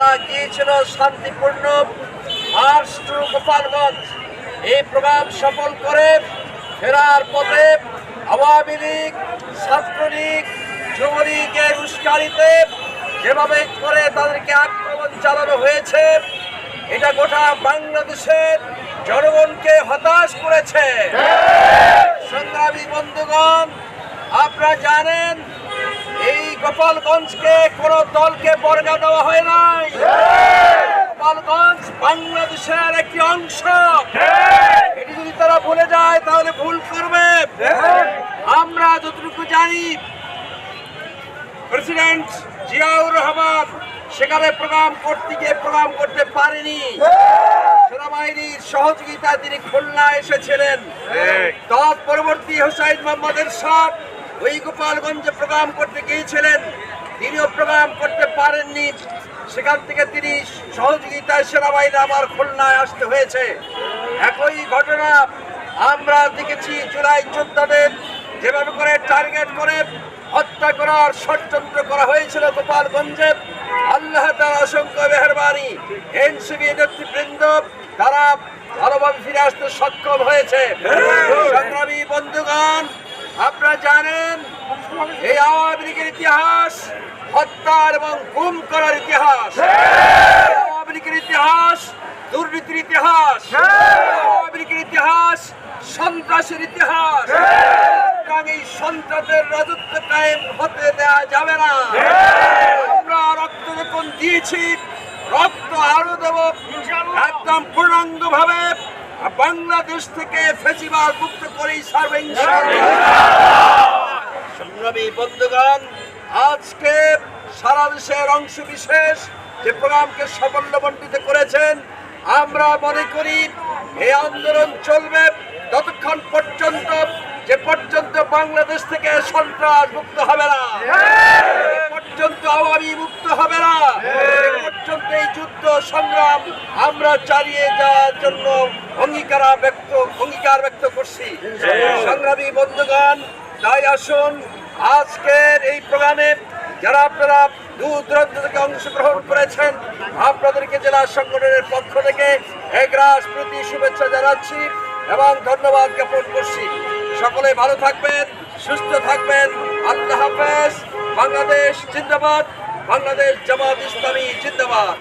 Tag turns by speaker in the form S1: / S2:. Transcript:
S1: গিয়েছিল শান্তিপূর্ণ March two Gopalganj. এই প্রোগ্রাম সফল করে ফেরার পথে আওয়ামী লীগ ছাত্রলীগ যুবলীগের উস্কানিতে যেভাবে করে তাদেরকে আক্রমণ চালানো হয়েছে এটা গোটা বাংলাদেশের জনগণকে হতাশ করেছে। সংগ্রামী বন্ধুগণ আপনারা জানেন গোপালগঞ্জকে কোন দলকে বর্গা দেওয়া হয় নাই। গোপালগঞ্জ বাংলাদেশের একটি অংশ। এটি যদি তারা ভুলে যায় তাহলে ভুল করবে। আমরা যতটুকু জানি প্রেসিডেন্ট জিয়াউর রহমান সেখানে প্রোগ্রাম করতে গিয়ে প্রোগ্রাম করতে পারেনি। সেনাবাহিনীর সহযোগিতায় তিনি খুলনা এসেছিলেন। তৎ পরবর্তী হোসাইন মোহাম্মদের সাথ ওই গোপালগঞ্জে প্রোগ্রাম করতে গিয়েছিলেন। তিনিও প্রোগ্রাম করতে পারেননি। সেখান থেকে তিনি সহযোগিতায় সেনাবাহিনী আবার খুলনায় আসতে হয়েছে। একই ঘটনা আমরা দেখেছি জুলাই যোদ্ধাদের। যেভাবে করে টার্গেট করে হত্যা করার ষড়যন্ত্র করা হয়েছিল গোপালগঞ্জে। আল্লাহ তার অসংখ্য মেহরবানি। এনসিবি নেতৃবৃন্দ, তারা ভালোভাবে ফিরে আসতে সক্ষম হয়েছে। সংগ্রামী বন্ধুগণ আপনারা জানেন এই আওয়ামী লীগের ইতিহাস হত্যার এবং গুম করার ইতিহাস। আওয়ামী লীগের ইতিহাস দুর্নীতির ইতিহাস। আওয়ামী লীগের ইতিহাস সন্ত্রাসের ইতিহাস। এই সন্ত্রাসের রাজত্ব কায়েম হতে দেওয়া যাবে না। আমরা রক্ত যখন দিয়েছি রক্ত আরও দেব। একদম পূর্ণাঙ্গ ভাবে বাংলাদেশ থেকে ফেসিবাদ মুক্ত করেই সার্বে সংগ্রামী বন্ধুগণ, আজকে সারা দেশের অংশ বিশেষ যে প্রোগ্রামকে সাফল্যমণ্ডিত করেছেন, আমরা মনে করি এই আন্দোলন চলবে ততক্ষণ পর্যন্ত, যে পর্যন্ত বাংলাদেশ থেকে সন্ত্রাস মুক্ত হবে না পর্যন্ত আওয়ামী মুক্ত হবে না যে পর্যন্ত এই যুদ্ধ সংগ্রাম আমরা চালিয়ে যাওয়ার জন্য অঙ্গীকার ব্যক্ত অঙ্গীকার ব্যক্ত করছি। সংগ্রামী বন্ধুগণ, তাই আসুন, আজকের এই প্রোগ্রামে যারা আপনারা দূর দূরান্ত থেকে অংশগ্রহণ করেছেন, আপনাদেরকে জেলা সংগঠনের পক্ষ থেকে এগ্রাস প্রতি শুভেচ্ছা জানাচ্ছি এবং ধন্যবাদ জ্ঞাপন করছি। সকলে ভালো থাকবেন, সুস্থ থাকবেন। আল্লাহ হাফেজ। বাংলাদেশ জিন্দাবাদ। বাংলাদেশ জামাত ইসলামী জিন্দাবাদ।